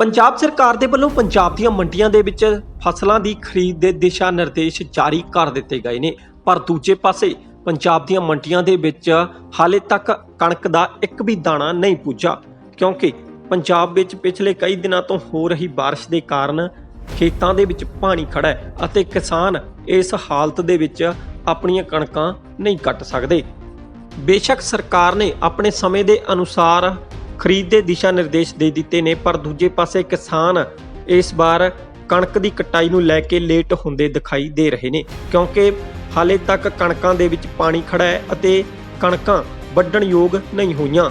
ਪੰਜਾਬ ਸਰਕਾਰ ਦੇ ਵੱਲੋਂ ਪੰਜਾਬ ਦੀਆਂ ਮੰਡੀਆਂ ਦੇ ਵਿੱਚ ਫਸਲਾਂ ਦੀ ਖਰੀਦ ਦੇ ਦਿਸ਼ਾ ਨਿਰਦੇਸ਼ ਜਾਰੀ ਕਰ ਦਿੱਤੇ ਗਏ ਨੇ ਪਰ ਦੂਜੇ ਪਾਸੇ ਪੰਜਾਬ ਦੀਆਂ ਮੰਡੀਆਂ ਦੇ ਵਿੱਚ ਹਾਲੇ ਤੱਕ ਕਣਕ ਦਾ ਇੱਕ ਵੀ ਦਾਣਾ ਨਹੀਂ ਪੁੱਜਾ ਕਿਉਂਕਿ ਪੰਜਾਬ ਵਿੱਚ ਪਿਛਲੇ ਕਈ ਦਿਨਾਂ ਤੋਂ ਹੋ ਰਹੀ بارش ਦੇ ਕਾਰਨ ਖੇਤਾਂ ਦੇ ਵਿੱਚ ਪਾਣੀ ਖੜਾ ਹੈ ਅਤੇ ਕਿਸਾਨ ਇਸ ਹਾਲਤ ਦੇ ਵਿੱਚ ਆਪਣੀਆਂ ਕਣਕਾਂ ਨਹੀਂ ਕੱਟ ਸਕਦੇ ਬੇਸ਼ੱਕ ਸਰਕਾਰ ਨੇ ਆਪਣੇ ਸਮੇਂ ਦੇ ਅਨੁਸਾਰ ਖਰੀਦ ਦੇ ਦਿਸ਼ਾ ਨਿਰਦੇਸ਼ ਦੇ ਦਿੱਤੇ ਨੇ, ਪਰ ਦੂਜੇ ਪਾਸੇ ਕਿਸਾਨ ਇਸ ਵਾਰ ਕਣਕ ਦੀ ਕਟਾਈ ਨੂੰ ਲੈ ਕੇ ਲੇਟ ਹੁੰਦੇ ਦਿਖਾਈ ਦੇ ਰਹੇ ਨੇ, ਕਿਉਂਕਿ ਹਾਲੇ ਤੱਕ ਕਣਕਾਂ ਦੇ ਵਿੱਚ ਪਾਣੀ ਖੜਾ ਹੈ ਅਤੇ ਕਣਕਾਂ ਵੱਢਣ ਯੋਗ ਨਹੀਂ ਹੋਈਆਂ।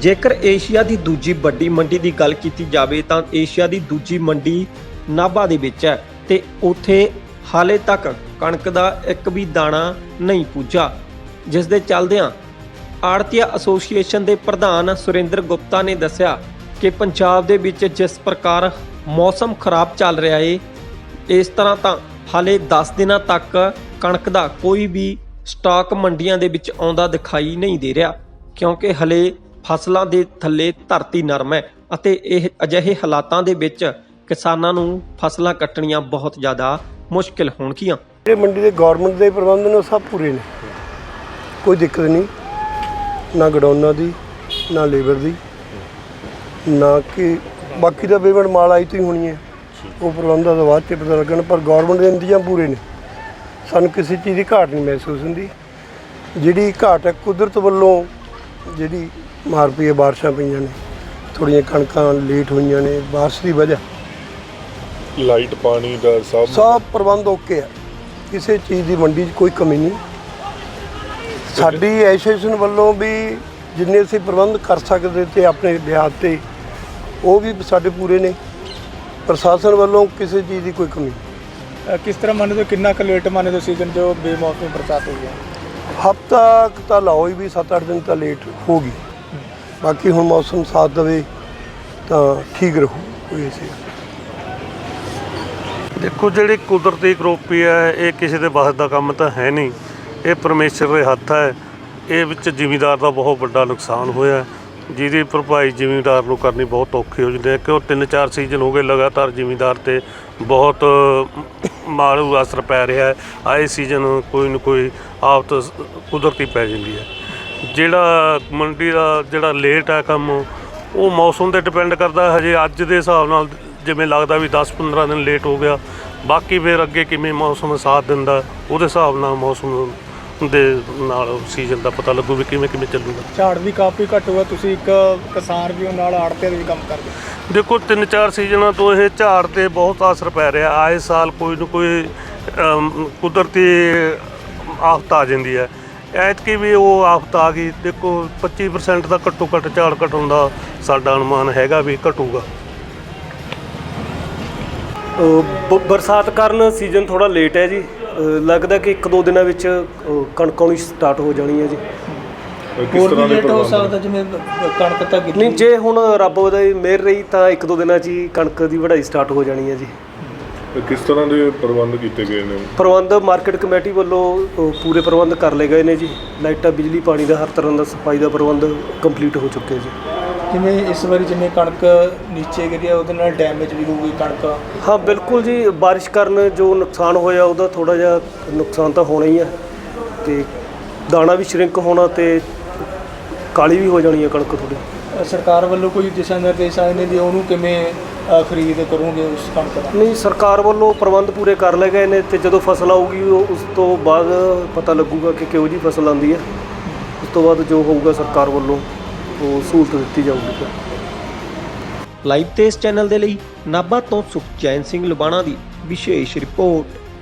ਜੇਕਰ ਏਸ਼ੀਆ ਦੀ ਦੂਜੀ ਵੱਡੀ ਮੰਡੀ ਦੀ ਗੱਲ ਕੀਤੀ ਜਾਵੇ, ਤਾਂ ਏਸ਼ੀਆ ਦੀ ਦੂਜੀ ਮੰਡੀ ਨਾਭਾ ਦੇ ਵਿੱਚ ਹੈ ਤੇ ਉੱਥੇ ਹਾਲੇ ਤੱਕ ਕਣਕ ਦਾ ਇੱਕ ਵੀ ਦਾਣਾ ਨਹੀਂ ਪੁੱਜਾ ਜਿਸ ਦੇ ਚੱਲਦਿਆਂ ਆੜਤੀਆ ਐਸੋਸੀਏਸ਼ਨ ਦੇ ਪ੍ਰਧਾਨ ਸੁਰਿੰਦਰ ਗੁਪਤਾ ਨੇ ਦੱਸਿਆ ਕਿ ਪੰਜਾਬ ਦੇ ਵਿੱਚ ਜਿਸ ਪ੍ਰਕਾਰ ਮੌਸਮ ਖਰਾਬ ਚੱਲ ਰਿਹਾ ਏ, ਇਸ ਤਰ੍ਹਾਂ ਤਾਂ ਹਾਲੇ 10 ਦਿਨਾਂ ਤੱਕ ਕਣਕ ਦਾ ਕੋਈ ਵੀ ਸਟਾਕ ਮੰਡੀਆਂ ਦੇ ਵਿੱਚ ਆਉਂਦਾ ਦਿਖਾਈ ਨਹੀਂ ਦੇ ਰਿਹਾ, ਕਿਉਂਕਿ ਹਲੇ ਫਸਲਾਂ ਦੇ ਥੱਲੇ ਧਰਤੀ ਨਰਮ ਹੈ ਅਤੇ ਇਹ ਅਜਿਹੇ ਹਾਲਾਤਾਂ ਦੇ ਵਿੱਚ ਕਿਸਾਨਾਂ ਨੂੰ ਫਸਲਾਂ ਕੱਟਣੀਆਂ ਬਹੁਤ ਜ਼ਿਆਦਾ ਮੁਸ਼ਕਿਲ ਹੋਣਗੀਆਂ। ਜਿਹੜੇ ਮੰਡੀ ਦੇ ਗਵਰਨਮੈਂਟ ਦੇ ਪ੍ਰਬੰਧ ਨੇ ਸਭ ਪੂਰੇ ਨੇ। ਕੋਈ ਦਿੱਕਤ ਨਹੀਂ। ਨਾ ਗਡਾਊਨਾਂ ਦੀ ਨਾ ਲੇਬਰ ਦੀ ਨਾ ਕਿ ਬਾਕੀ ਦਾ ਪੇਮੈਂਟ ਮਾਲ ਆਈ ਤੋਂ ਹੀ ਹੋਣੀ ਹੈ। ਉਹ ਪ੍ਰਬੰਧਾਂ ਦਾ ਬਾਅਦ ਚ ਪਤਾ ਲੱਗਣ ਪਰ ਗਵਰਨਮੈਂਟ ਦੇ ਇੰਤਜ਼ਾਮ ਪੂਰੇ ਨੇ। ਸਾਨੂੰ ਕਿਸੇ ਚੀਜ਼ ਦੀ ਘਾਟ ਨਹੀਂ ਮਹਿਸੂਸ ਹੁੰਦੀ। ਜਿਹੜੀ ਘਾਟ ਹੈ ਕੁਦਰਤ ਵੱਲੋਂ ਜਿਹੜੀ ਮਾਰ ਪਈ ਹੈ ਬਾਰਿਸ਼ਾਂ ਪਈਆਂ ਨੇ ਥੋੜੀਆਂ ਕਣਕਾਂ ਲੇਟ ਹੋਈਆਂ ਨੇ ਬਾਰਿਸ਼ ਦੀ ਵਜ੍ਹਾ। ਲਾਈਟ ਪਾਣੀ ਦਾ ਸਭ ਸਭ ਪ੍ਰਬੰਧ ਓਕੇ ਆ ਕਿਸੇ ਚੀਜ਼ ਦੀ ਮੰਡੀ 'ਚ ਕੋਈ ਕਮੀ ਨਹੀਂ। ਸਾਡੀ ਐਸੋਸੀਏਸ਼ਨ ਵੱਲੋਂ ਵੀ ਜਿੰਨੇ ਅਸੀਂ ਪ੍ਰਬੰਧ ਕਰ ਸਕਦੇ ਤੇ ਆਪਣੇ ਲਿਹਾਜ਼ ਤੇ ਉਹ ਵੀ ਸਾਡੇ ਪੂਰੇ ਨੇ। ਪ੍ਰਸ਼ਾਸਨ ਵੱਲੋਂ ਕਿਸੇ ਚੀਜ਼ ਦੀ ਕੋਈ ਕਮੀ ਨਹੀਂ। ਅ, ਕਿਸ ਤਰ੍ਹਾਂ ਮੰਨਦੇ ਹੋ ਕਿੰਨਾ ਕੁ ਲੇਟ ਮੰਨਦੇ ਹੋ ਸੀਜ਼ਨ ਜੋ ਬੇਮੌਸਮੀ ਬਰਸਾਤ ਹੋਈ ਹੈ? ਹਫਤਾ ਕੁ ਤਾਂ ਲਾਓ ਹੀ ਵੀ 7-8 ਦਿਨ ਤਾਂ ਲੇਟ ਹੋ ਗਈ। ਬਾਕੀ ਹੁਣ ਮੌਸਮ ਸਾਥ ਦੇਵੇ ਤਾਂ ਠੀਕ ਰਹੂ ਕੋਈ ਐਸੀ ਦੇਖੋ ਜਿਹੜੀ ਕੁਦਰਤੀ ਕਰੋਪੀ ਹੈ ਇਹ ਕਿਸੇ ਦੇ ਵੱਸ ਦਾ ਕੰਮ ਤਾਂ ਹੈ ਨਹੀਂ। ਇਹ ਪਰਮੇਸ਼ਰ ਦੇ ਹੱਥ ਹੈ। ਇਹ ਵਿੱਚ ਜ਼ਿਮੀਂਦਾਰ ਦਾ ਬਹੁਤ ਵੱਡਾ ਨੁਕਸਾਨ ਹੋਇਆ। ਜਿਹਦੀ ਭਰਪਾਈ ਜ਼ਿਮੀਂਦਾਰ ਨੂੰ ਕਰਨੀ ਬਹੁਤ ਔਖੀ ਹੋ ਜਾਂਦੀ ਹੈ ਕਿਉਂ? ਤਿੰਨ ਚਾਰ ਸੀਜ਼ਨ ਹੋ ਗਏ ਲਗਾਤਾਰ ਜ਼ਿਮੀਂਦਾਰ ਤੇ ਬਹੁਤ ਮਾਰੂ ਅਸਰ ਪੈ ਰਿਹਾ ਹੈ। ਆਏ ਸੀਜ਼ਨ ਕੋਈ ਨਾ ਕੋਈ ਆਫਤ ਕੁਦਰਤੀ ਪੈ ਜਾਂਦੀ ਹੈ। ਜਿਹੜਾ ਮੰਡੀ ਦਾ ਜਿਹੜਾ ਲੇਟ ਹੈ ਕੰਮ, ਉਹ ਮੌਸਮ ਤੇ ਡਿਪੈਂਡ ਕਰਦਾ ਹਜੇ ਅੱਜ ਦੇ ਹਿਸਾਬ ਨਾਲ ਜਿਵੇਂ ਲੱਗਦਾ ਵੀ 10-15 ਦਿਨ ਲੇਟ ਹੋ ਗਿਆ। ਬਾਕੀ ਫਿਰ ਅੱਗੇ ਕਿਵੇਂ ਮੌਸਮ ਸਾਥ ਦਿੰਦਾ, ਉਹਦੇ ਹਿਸਾਬ ਨਾਲ ਮੌਸਮ ਦੇ ਨਾਲ ਸੀਜ਼ਨ ਦਾ ਪਤਾ ਲੱਗੂ ਵੀ ਕਿਵੇਂ ਕਿਵੇਂ ਚੱਲੂਗਾ। ਝਾੜ ਵੀ ਕਾਫੀ ਘੱਟ ਹੋਇਆ ਤੁਸੀਂ ਇੱਕ ਕਿਸਾਨ ਵੀ ਹੋ ਨਾਲ ਆੜਤੇ ਦੇ ਵੀ ਕੰਮ ਕਰਦੇ। ਦੇਖੋ ਤਿੰਨ ਚਾਰ ਸੀਜ਼ਨਾਂ ਤੋਂ ਇਹ ਝਾੜ ਤੇ ਬਹੁਤ ਅਸਰ ਪੈ ਰਿਹਾ। ਆਏ ਸਾਲ ਕੋਈ ਨਾ ਕੋਈ ਕੁਦਰਤੀ ਆਫਤ ਆ ਜਾਂਦੀ ਹੈ। ਐਤਕੀ ਵੀ ਉਹ ਆਫਤ ਆ ਗਈ। ਦੇਖੋ 25% ਦਾ ਘੱਟੋ ਘੱਟ ਝਾੜ ਘਟਣ ਦਾ ਸਾਡਾ ਅਨੁਮਾਨ ਹੈਗਾ ਵੀ ਘਟੂਗਾ। ਬਰਸਾਤ ਕਾਰਨ ਸੀਜ਼ਨ ਥੋੜਾ ਲੇਟ ਹੈ ਜੀ। ਲੱਗਦਾ ਕਿ ਇੱਕ ਦੋ ਦਿਨਾਂ ਵਿੱਚ ਅ, ਕਣਕ ਆਉਣੀ ਸਟਾਰਟ ਹੋ ਜਾਣੀ ਹੈ ਜੀ। ਕਿਸ ਹੋਰ ਤਰ੍ਹਾਂ ਵੀ ਦੇ ਲੇਟ ਹੋ ਪ੍ਰਬੰਧ ਸਕਦਾ ਜਿਵੇਂ ਕਣਕ ਤਾਂ ਗਿੱਲੀ ਨਹੀਂ ਜੇ ਹੁਣ ਰੱਬ ਦਾ ਮਿਹਰ ਰਹੀ ਤਾਂ ਇੱਕ ਦੋ ਦਿਨਾਂ 'ਚ ਹੀ ਕਣਕ ਦੀ ਵਢਾਈ ਸਟਾਰਟ ਹੋ ਜਾਣੀ ਹੈ ਜੀ। ਕਿਸ ਤਰ੍ਹਾਂ ਦੇ ਪ੍ਰਬੰਧ ਕੀਤੇ ਗਏ ਨੇ? ਪ੍ਰਬੰਧ ਮਾਰਕੀਟ ਕਮੇਟੀ ਵੱਲੋਂ ਅ, ਪੂਰੇ ਪ੍ਰਬੰਧ ਕਰ ਲਏ ਗਏ ਨੇ ਜੀ। ਲਾਈਟਾਂ ਬਿਜਲੀ ਪਾਣੀ ਦਾ ਹਰ ਤਰ੍ਹਾਂ ਦਾ ਸਫ਼ਾਈ ਦਾ ਪ੍ਰਬੰਧ ਕੰਪਲੀਟ ਹੋ ਚੁੱਕਿਆ ਜੀ। ਜਿਵੇਂ ਇਸ ਵਾਰੀ ਜਿਵੇਂ ਕਣਕ ਨੀਚੇ ਗਿਰੀ ਆ ਉਹਦੇ ਨਾਲ ਡੈਮੇਜ ਵੀ ਹੋਊਗੀ ਕਣਕ। ਹਾਂ ਬਿਲਕੁਲ ਜੀ ਬਾਰਿਸ਼ ਕਾਰਨ ਜੋ ਨੁਕਸਾਨ ਹੋਇਆ ਉਹਦਾ ਥੋੜਾ ਜਿਹਾ ਨੁਕਸਾਨ ਤਾਂ ਹੋਣਾ ਹੀ ਹੈ ਤੇ ਦਾਣਾ ਵੀ ਸ਼ਰਿੰਕ ਹੋਣਾ ਤੇ ਕਾਲੀ ਵੀ ਹੋ ਜਾਣੀ ਹੈ ਕਣਕ ਥੋੜੀ ਅ, ਸਰਕਾਰ ਵੱਲੋਂ ਕੋਈ ਦਿਸ਼ਾ ਨਿਰਦੇਸ਼ ਆਏ ਨੇ ਵੀ ਉਹਨੂੰ ਕਿਵੇਂ ਅ, ਖਰੀਦ ਕਰੋਗੇ ਉਸ ਕਣਕ ਦਾ? ਨਹੀਂ ਸਰਕਾਰ ਵੱਲੋਂ ਪ੍ਰਬੰਧ ਪੂਰੇ ਕਰ ਲਏ ਗਏ ਨੇ ਤੇ ਜਦੋਂ ਫਸਲ ਆਊਗੀ ਉਹ ਉਸ ਤੋਂ ਬਾਅਦ ਪਤਾ ਲੱਗੂਗਾ ਕਿ ਕਿਹੋ ਜੀ ਫਸਲ ਆਂਦੀ ਹੈ ਉਸ ਤੋਂ ਬਾਅਦ ਜੋ ਹੋਊਗਾ ਸਰਕਾਰ ਵੱਲੋਂ। ਉਹ ਸਹੂਲਤ ਦਿੱਤੀ ਜਾਊਗੀ ਲਾਈਵ ਤੇ ਇਸ ਚੈਨਲ ਦੇ ਲਈ ਨਾਭਾ ਤੋਂ ਸੁਖਚੈਨ ਸਿੰਘ ਲੁਬਾਣਾ ਦੀ ਵਿਸ਼ੇਸ਼ ਰਿਪੋਰਟ।